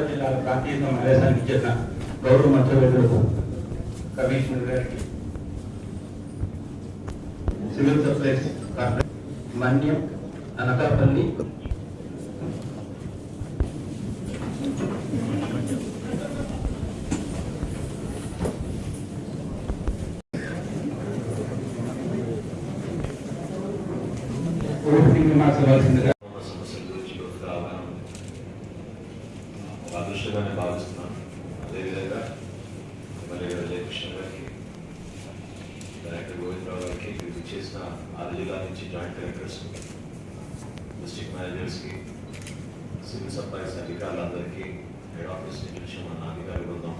జిల్లా ప్రాంతీయ సమావేశానికి చెందిన గౌరవ మంత్రివర్యులకు కమిషనర్ గారికి civil supplies corporation Manyam Anakapalli opening remarks ఇవ్వాల్సిందిగా ఉన్న సమస్యల గురించి ఒక అవగాహన ఉంది. ఒక అదృష్టంగానే భావిస్తున్నాను అదేవిధంగా ఎమ్మెల్యే గారు జయకృష్ణ గారికి డైరెక్టర్ గోవిందరావు గారికి వీరు చేసిన ఆరు జిల్లా నుంచి జాయింట్ డైరెక్టర్స్ డిస్ట్రిక్ట్ మేనేజర్స్కి సివిల్ సప్లైస్ అధికారులందరికీ హెడ్ ఆఫీస్ నుంచి మన అధికారి బృందం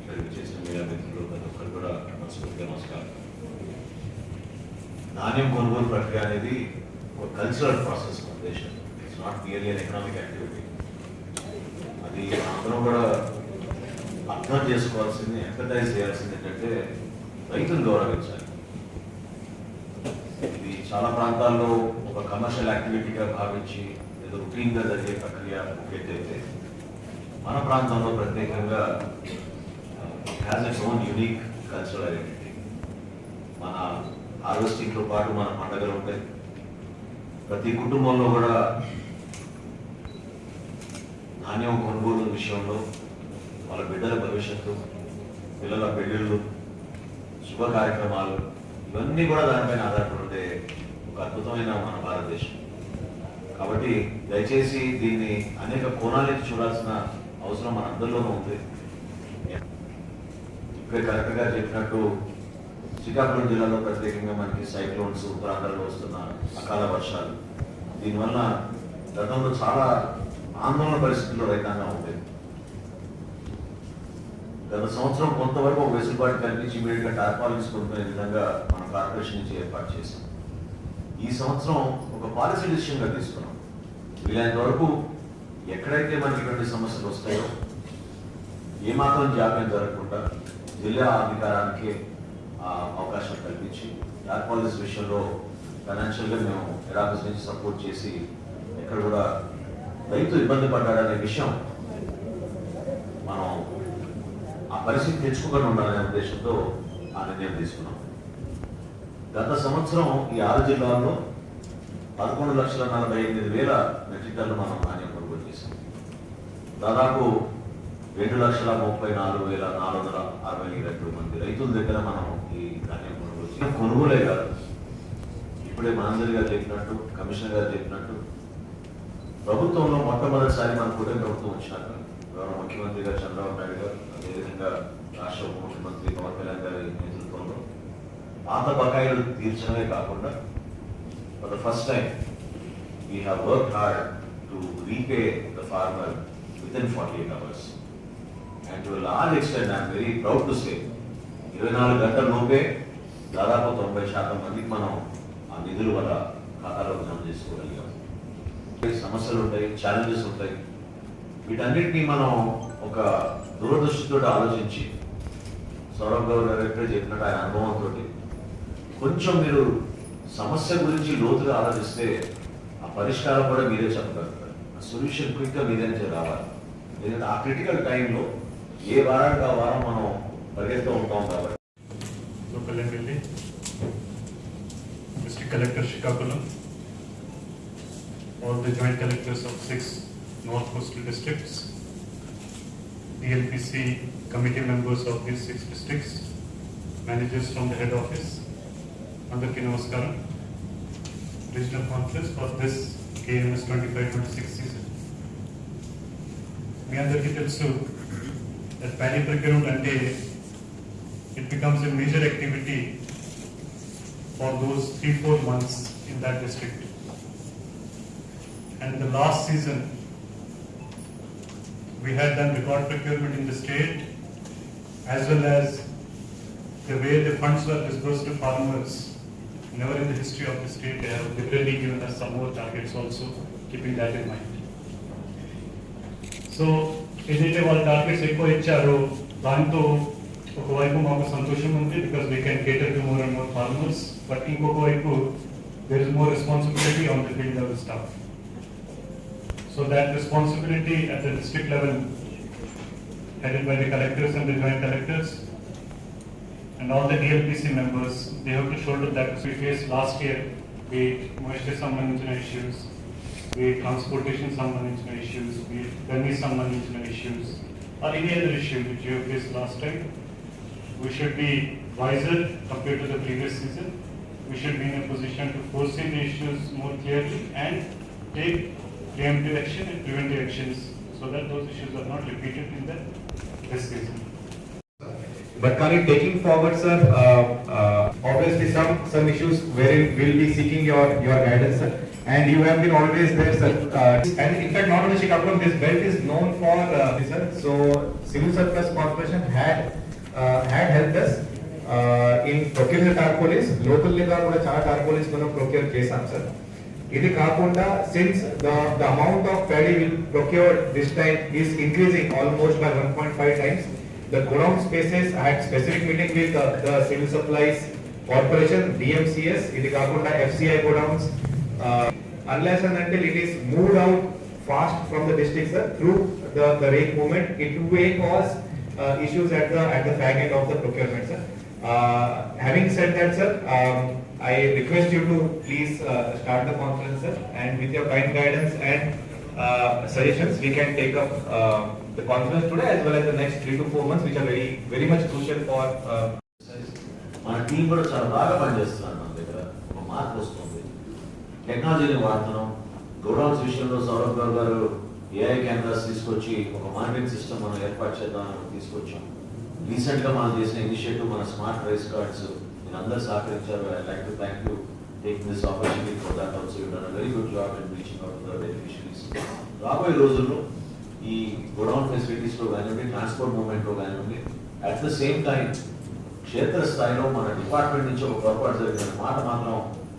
ఇక్కడ చేసిన మీడియా మిత్రులు ప్రతి ఒక్కరు కూడా మనస్ఫూర్తిగా నమస్కారం. ధాన్యం కొనుగోలు ప్రక్రియ అనేది ఒక కల్చరల్ ప్రాసెస్ మన దేశం. It's not nearly an economic activity అది అందరం కూడా అర్థం చేసుకోవాల్సింది ఎంపటైజ్ చేయాల్సింది ఏంటంటే రైతులు గౌరవించాలి. ఇది చాలా ప్రాంతాల్లో ఒక కమర్షియల్ యాక్టివిటీగా భావించి ఏదో రొటీన్గా జరిగే ప్రక్రియ ఒకటైతే మన ప్రాంతంలో ప్రత్యేకంగా has its own unique cultural identity మన హార్వెస్టింగ్తో పాటు మన పండుగలు ఉంటాయి. ప్రతి కుటుంబంలో కూడా ధాన్యం కొనుగోలు విషయంలో వాళ్ళ బిడ్డల భవిష్యత్తు పిల్లల పెళ్ళిళ్ళు శుభ కార్యక్రమాలు ఇవన్నీ కూడా దానిపైన ఆధారపడి ఉండే ఒక అద్భుతమైన మన భారతదేశం. కాబట్టి దయచేసి దీన్ని అనేక కోణాలకి చూడాల్సిన అవసరం మన అందరిలోనూ ఉంది. ఇక్కడ కరెక్ట్గా చెప్పినట్టు శ్రీకాకుళం జిల్లాలో ప్రత్యేకంగా మనకి సైక్లోన్స్ ప్రాంతాల్లో వస్తున్న అకాల వర్షాలు. దీనివల్ల గతంలో చాలా ఆందోళన పరిస్థితుల్లో రైతాంగం ఉండేది. గత సంవత్సరం కొంతవరకు ఒక వెసులుబాటు కల్పించి ఇమీడియట్గా టార్పాలిన్స్ కొనుక్కునే విధంగా మన కార్పొరేషన్ నుంచి ఏర్పాటు చేసాం ఈ సంవత్సరం ఒక పాలసీ డిసిషన్గా తీసుకున్నాం. వీలైనంత వరకు ఎక్కడైతే మనకి ఇటువంటి సమస్యలు వస్తాయో ఏమాత్రం జాప్యం జరగకుండా జిల్లా అధికారానికి అవకాశం కల్పించి టార్పాలిన్స్ విషయంలో ఫైనాన్షియల్గా మేము హెరాఫీస్ నుంచి సపోర్ట్ చేసి ఎక్కడ కూడా రైతు ఇబ్బంది పడ్డాడనే విషయం మనం ఆ పరిస్థితి తెచ్చుకోకుండా ఉండాలనే ఉద్దేశంతో ఆ నిర్ణయం తీసుకున్నాం. గత సంవత్సరం ఈ ఆరు జిల్లాల్లో పదకొండు లక్షల నలభై ఎనిమిది వేల మెట్రిక్ టన్ను మనం ధాన్యం కొనుగోలు చేసాం దాదాపు రెండు లక్షల ముప్పై నాలుగు వేల నాలుగు వందల అరవై రెండు మంది రైతుల దగ్గర మనం ఈ ధాన్యం కొనుగోలు చేసాం కొనుగోలే కాదు. ఇప్పుడే మనందరి గారు చెప్పినట్టు కమిషనర్ గారు చెప్పినట్టు ప్రభుత్వంలో మొట్టమొదటిసారి మన కూటమి ప్రభుత్వం వచ్చినాక గౌరవ ముఖ్యమంత్రి గారు చంద్రబాబు నాయుడు గారు అదేవిధంగా రాష్ట్ర ఉప ముఖ్యమంత్రి పవన్ కళ్యాణ్ గారి నేతృత్వంలో పాత బకాయిలు తీర్చడమే కాకుండా for the first time we have work hard to repay the farmer within forty eight hours and to large extent I'm very proud to say ఇరవై నాలుగు గంటల లోపే దాదాపు తొంభై శాతం మందికి మనం ఆ నిధులు వల్ల ఖాతాలో జమ చేసుకోగలిగాం. సమస్యలు ఉంటాయి ఛాలెంజెస్ ఉంటాయి. వీటన్నిటిని మనం ఒక దూరదృష్టితో ఆలోచించి సౌరభ్ గౌడ్ గారు చెప్పినట్టు ఆయన అనుభవంతో కొంచెం మీరు సమస్య గురించి లోతుగా ఆలోచిస్తే ఆ పరిష్కారం కూడా మీరే చెప్పగలుగుతారు. ఆ సొల్యూషన్ క్విక్గా మీరే నుంచి రావాలి. ఎందుకంటే ఆ క్రిటికల్ టైంలో ఏ వారానికి ఆ వారం మనం పరిగెత్తూ ఉంటాం కాబట్టి. local collector District Collector Shikakulam, all the joint collectors of six North DLPC committee members of these six districts, managers from the head office, అందరికీ నమస్కారం regional conference for this KMS twenty five twenty six season మీ అందరికీ తెలుసు paddy ప్రక్యూర్మెంట్ అంటే it becomes a major activity for those three, four months in that district. And in the last season, we had done record procurement in the state as well as the way the funds were disbursed to farmers never in the history of the state they have liberally given us some more targets also, keeping that in mind. So ఏదైతే వాళ్ళ targets ఎక్కువ ఇచ్చారో దాంతో ఒకవైపు మాకు సంతోషం ఉంది because we can cater to more and more farmers but ఇంకొక వైపు there is more responsibility on the field level staff so that responsibility at the district level, headed by the collectors and the joint collectors, and all the DLPC members, they have to shoulder that we faced last year, be it moisture management issues, be it transportation management issues, be it Gandhi management issues, or any other issue which you have faced last time. We should be wiser compared to the previous season. We should be in a position to foresee the issues more clearly and take preemptive action and preventive actions so that those issues are not repeated in the this season. But Kani, taking forward, sir, uh, uh, obviously some, some issues wherein we'll be seeking your, your guidance, sir. And you have been always there, sir. Uh, and in fact, not only Shikakulam, this belt is known for, uh, sir. So Civil Surplus Corporation had, uh, had helped us uh, in procuring the tarpaulins. Locally కూడా చాలా tarpaulins మనం procure చేసాం, sir. ఇది కాకుండా since the the amount of paddy will procured this time is increasing almost by one point five times the godown spaces had specific meeting with the civil supplies corporation DMCS ఇది కాకుండా FCI godowns unless and అంటే it is move out fast from the district sir through the the rate movement it may cause issues at the at the fag end of the procurement, sir. Uh, having said that, sir, um, I request you to please uh, start the conference, sir, and with your kind guidance and uh, suggestions, we can take up uh, the conference today as well as the next three to four months, which are very very much crucial for. మన team కూడా చాలా బాగా పనిచేస్తున్నారు మన దగ్గర ఒక మార్పు వస్తుంది టెక్నాలజీని వాడుతున్నాం గోడౌన్స్ విషయంలో సౌరభ్ గారు గారు ఏఐ కెమెరాస్ తీసుకొచ్చి ఒక మానిటరింగ్ సిస్టమ్ మనం ఏర్పాటు చేద్దామని తీసుకొచ్చాం రీసెంట్గా మనం చేసిన ఇనిషియేటివ్ మన స్మార్ట్ రైస్ కార్డ్స్ మీరు అందరూ సహకరించారు I like to thank you take this opportunity for that also you done very good job and reaching out the beneficiaries రాబోయే రోజుల్లో ఈ గోడౌన్ ఫెసిలిటీస్లో కానివ్వండి ట్రాన్స్పోర్ట్ మూవ్మెంట్లో కానివ్వండి అట్ ద సేమ్ టైం క్షేత్ర స్థాయిలో మన డిపార్ట్మెంట్ నుంచి ఒక పొరపాటు జరిగిన మాట మాత్రం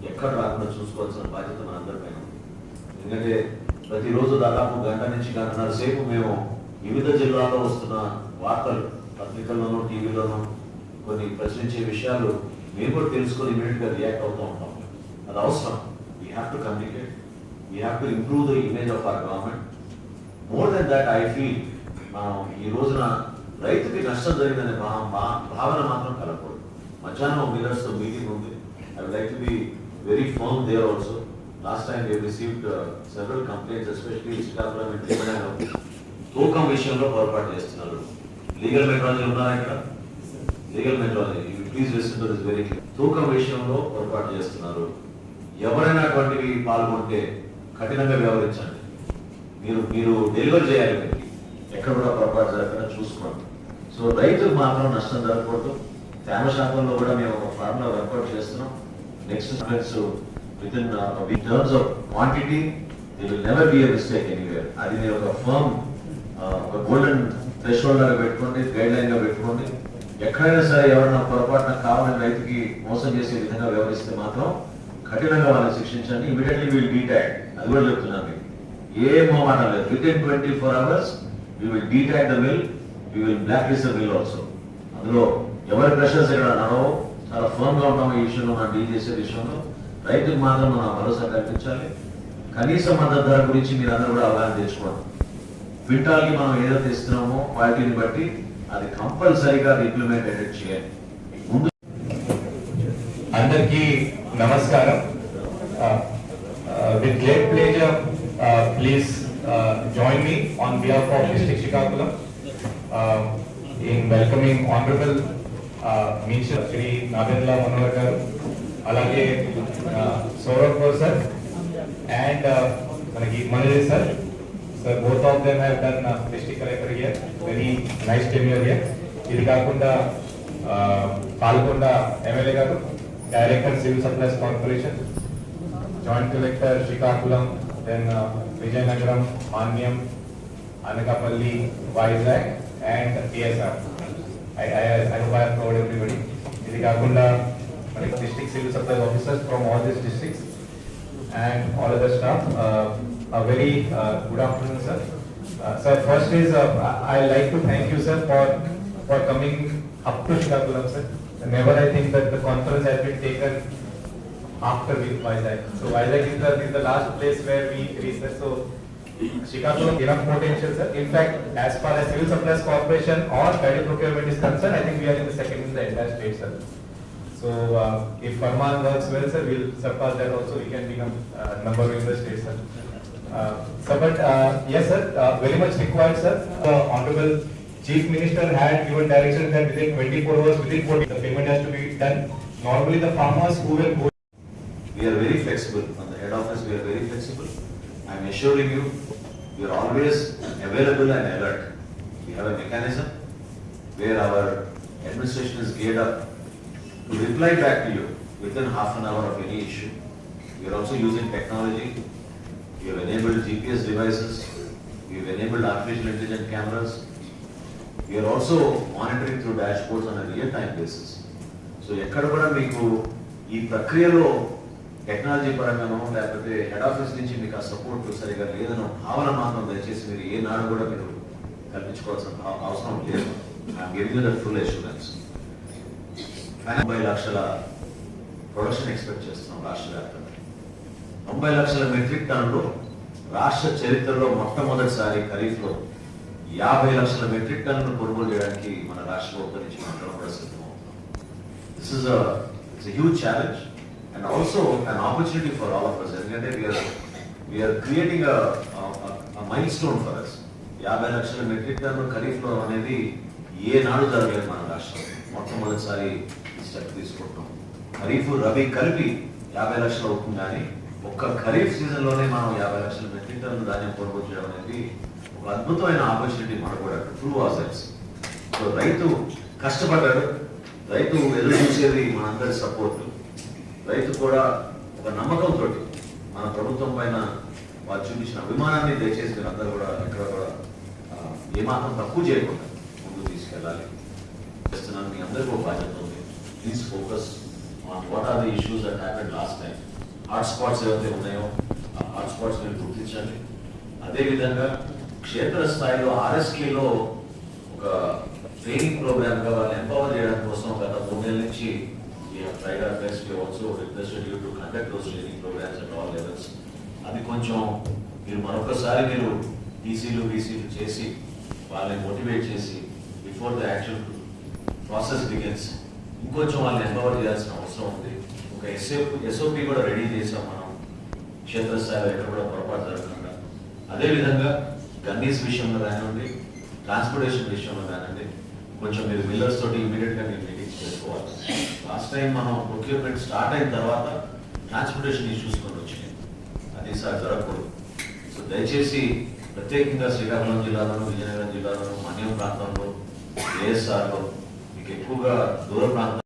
ఎక్కడ రాకుండా చూసుకోవాల్సిన బాధ్యత మన అందరిపైన ఉంది. ఎందుకంటే ప్రతిరోజు దాదాపు గంట నుంచి గంటన్నర సేపు మేము వివిధ జిల్లాల్లో వస్తున్న వార్తలు పత్రికల్లోనూ టీవీలోనూ కొన్ని ప్రశ్నించే విషయాలు మేము కూడా తెలుసుకొని ఇమీడియట్గా రియాక్ట్ అవుతూ ఉంటాం. అది అవసరం. We have to communicate we have to improve the image of our government more than that I feel మనం ఈ రోజున రైతుకి నష్టం జరిగిందనే భా- భావన మాత్రం కలగకూడదు. మధ్యాహ్నం మిల్లర్స్ మీటింగ్ ఉంది. I like to be very firm there also last time they received several complaints especially Srikakulam తూకం విషయంలో పొరపాటు చేస్తున్నారు. లీగల్ మెట్రాలజీ ఉన్నారా ఇక్కడ? Legal metrology please listen to this very తూకం విషయంలో పొరపాటు చేస్తున్నారు. ఎవరైనా అటువంటివి పాల్గొంటే కఠినంగా వ్యవహరించండి. మీరు మీరు డెలివర్ చేయాలి వీరికి ఎక్కడ కూడా పొరపాటు జరగకుండా చూసుకోండి. సో రైతులకు మాత్రం నష్టం జరగకూడదు. తేమ శాతంలో కూడా మేము ఒక ఫార్ములా వర్కౌట్ చేస్తున్నాం. Next students within with terms of quantity there'll never be a mistake anywhere అది ఒక ఫర్మ్ uh, ఒక గోల్డెన్ థ్రెష్ లాగా పెట్టుకోండి గైడ్ లైన్గా పెట్టుకోండి. ఎక్కడైనా సరే ఎవరైనా పొరపాటున కావాలని రైతుకి మోసం చేసే విధంగా వ్యవహరిస్తే మాత్రం కఠినంగా వాళ్ళని శిక్షించండి. ఇమీడియట్లీ విల్ డీటాగ్ అది కూడా చెప్తున్నాను మీకు. ఏ మోమాట లేదు. Within twenty four hours we will detach the mill you will blacklist the mill also అందులో ఎవరి ప్రెషర్స్ ఇక్కడ నడవో చాలా ఫర్మ్గా ఉంటాం ఈ విషయంలో మనం డీల్ చేసే విషయంలో. రైతుకు మాత్రం మనం భరోసా కల్పించాలి. కనీస మద్దతు ధర గురించి మీరు అందరూ కూడా అవగాహన తెచ్చుకోండి. వీటాలకి మనం ఏదైతే ఇస్తున్నామో వాటిని బట్టి అది కంపల్సరీగా ఇంప్లిమెంటెడ్ చేయాలి. ముందు అందరికీ నమస్కారం. With great pleasure please join me on behalf of district Srikakulam in welcoming honourable minister Shri Nagendra Manohar garu అలాగే సౌరభ్ సార్ అండ్ మనకి Manoj sir sir both of them have done district collector year very nice tenure year ఇది కాకుండా Palakonda MLA garu director civil supplies corporation joint collector Srikakulam then uh, Vizianagaram Manyam Anakapalli Vizag and TSR I I I hope I have everybody ఇది కాకుండా district civil supply officers from all this districts and all other staff A very uh, good afternoon, sir. Uh, Sir, first is, uh, I like to thank you, sir, for, for coming up to Srikakulam, sir. Never I think that the conference has been taken after Vizag. So Vizag is the, is the last place where we sir. So Srikakulam enough potential, sir. In fact, as far as civil supplies corporation or paddy procurement is concerned, I think we are in the second in the entire state, sir. So uh, if Farman works well, sir, we'll surpass that also, we can become uh, number one in the state, sir. Uh, Sir, but uh, yes, sir, uh, very much required, sir. The Honorable Chief Minister had given direction that within twenty-four hours, within forty, the payment has to be done. Normally, the farmers who will go We are very flexible, from the head office, we are very flexible. I am assuring you, we are always available and alert. We have a mechanism where our administration is geared up to reply back to you within half an hour of any issue. We are also using technology. We have enabled GPS devices. We have enabled artificial intelligence cameras. We are also monitoring through dashboards on a real-time basis. So ఎక్కడ కూడా మీకు ఈ ప్రక్రియలో technology పరంగానో లేకపోతే head office నుంచి మీకు ఆ support సరిగా లేదనో భావన మాత్రం దయచేసి మీరు ఏ నాడు కూడా మీరు కల్పించుకోవాల్సిన అవసరం లేదు I'm giving that full assurance తొంభై లక్షల ప్రొడక్షన్ ఎక్స్పెక్ట్ చేస్తున్నాం రాష్ట్ర వ్యాప్తంగా తొంభై లక్షల మెట్రిక్ టన్నులు రాష్ట్ర చరిత్రలో మొట్టమొదటిసారి ఖరీఫ్లో యాభై లక్షల మెట్రిక్ టన్నులు కొనుగోలు చేయడానికి మన రాష్ట్ర ప్రభుత్వం నుంచి మనం కూడా సిద్ధమవుతున్నాం. This is a, huge challenge and also an opportunity for all for all ఎందుకంటే we are are, we are creating a, యాభై లక్షల మెట్రిక్ టన్ను ఖరీఫ్లో అనేది ఏ నాడు జరగలేదు మన రాష్ట్రం. మొట్టమొదటిసారి స్టెప్ తీసుకుంటున్నాం. ఖరీఫ్ రబీ కలిపి యాభై లక్షలు అవుతుంది కానీ ఒక్క ఖరీఫ్ సీజన్లోనే మనం యాభై లక్షల మెట్రిక్ టన్ను ధాన్యం కొనుగోలు చేయడం అనేది ఒక అద్భుతమైన ఆపర్చునిటీ మనకు కూడా ట్రూ ఆసెట్స్ సో రైతు కష్టపడ్డాడు రైతు ఎదురు చూసేది మనందరి సపోర్ట్ రైతు కూడా ఒక నమ్మకంతో మన ప్రభుత్వం పైన వారు చూపించిన అభిమానాన్ని దయచేసి మీరు అందరూ కూడా ఎక్కడ కూడా ఏమాత్రం తక్కువ చేయకుండా ముందుకు తీసుకెళ్ళాలి. చేస్తున్నాను. మీ అందరికీ ఒక బాధ్యత ఉంది. Please focus on what are the issues that happen last time arts spots ఏవైతే ఉన్నాయో ఆ హాట్ స్పాట్స్ మీరు గుర్తించండి అదేవిధంగా క్షేత్రస్థాయిలో ఆర్ఎస్కేలో ఒక ట్రైనింగ్ ప్రోగ్రామ్గా వాళ్ళని ఎంపవర్ చేయడం కోసం గత మూడు నెలల నుంచి tried our best also requested you to conduct those training programmes at all levels అది కొంచెం మీరు మరొకసారి మీరు టీసీలు బీసీలు చేసి వాళ్ళని మోటివేట్ చేసి before the action process begins ఇంకొంచెం వాళ్ళని ఎంపవర్ చేయాల్సిన అవసరం ఉంది. ఒక ఎస్ఓపి ఎస్ఓపి కూడా రెడీ చేసాం మనం. క్షేత్రస్థాయిలో ఎక్కడ కూడా పొరపాటు జరగకుండా. అదేవిధంగా గన్నీస్ విషయంలో కానివ్వండి ట్రాన్స్పోర్టేషన్ విషయంలో కానివ్వండి కొంచెం మీరు మిల్లర్స్ తోటి ఇమీడియట్గా నేను మీరు మీటింగ్స్ చేసుకోవాలి. లాస్ట్ టైం మనం ప్రొక్యూర్మెంట్ స్టార్ట్ అయిన తర్వాత ట్రాన్స్పోర్టేషన్ ఇష్యూస్ కొన్ని వచ్చినాయి. అది సార్ జరగకూడదు. సో దయచేసి ప్రత్యేకంగా శ్రీకాకుళం జిల్లాలోను విజయనగరం జిల్లాలోను మన్యం ప్రాంతంలో ఏఎస్ఆర్లో మీకు ఎక్కువగా దూర ప్రాంతం